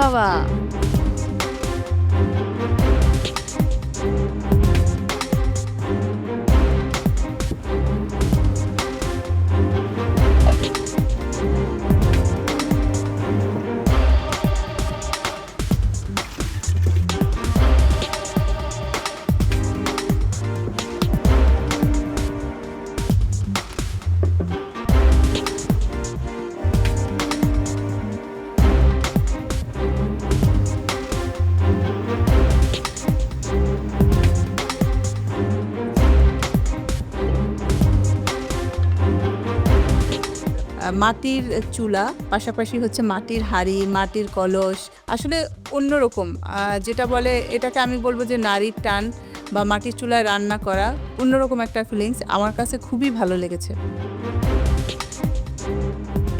বাবা। মাটির চুলা, পাশাপাশি হচ্ছে মাটির হাড়ি, মাটির কলস, আসলে অন্যরকম। যেটা বলে এটাকে আমি বলব যে নারীর টান বা মাটির চুলায় রান্না করা অন্যরকম একটা ফিলিংস আমার কাছে খুবই ভালো লেগেছে।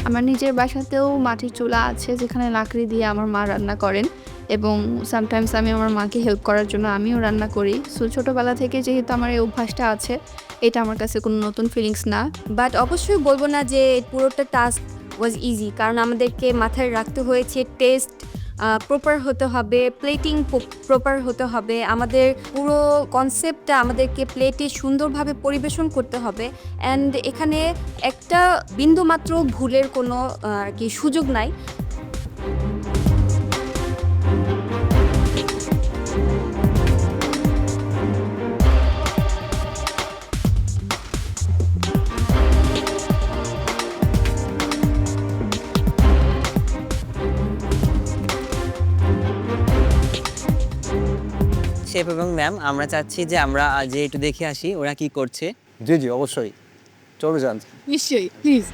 আমার নিজের বাসাতেও মাটির চুলা আছে যেখানে লাকড়ি দিয়ে আমার মা রান্না করেন এবং সামটাইমস আমি আমার মাকে হেল্প করার জন্য আমিও রান্না করি। সো ছোটোবেলা থেকে যেহেতু আমার এই অভ্যাসটা আছে, এটা আমার কাছে কোনো নতুন ফিলিংস না। বাট অবশ্যই বলব না যে পুরোটা টাস্ক ওয়াজ ইজি কারণ আমাদেরকে মাথায় রাখতে হয়েছে টেস্ট প্রপার হতে হবে প্লেটিং প্রপার হতে হবে। আমাদের পুরো কনসেপ্টটা আমাদেরকে প্লেটে সুন্দরভাবে পরিবেশন করতে হবে। অ্যান্ড এখানে একটা বিন্দুমাত্র ভুলের কোনো আর কি সুযোগ নাই। শেফ এবং ম্যাম আমরা চাচ্ছি যে আমরা যে একটু দেখে আসি ওরা কি করছে। জি জি অবশ্যই। চলে যান। নিশ্চয়ই প্লিজ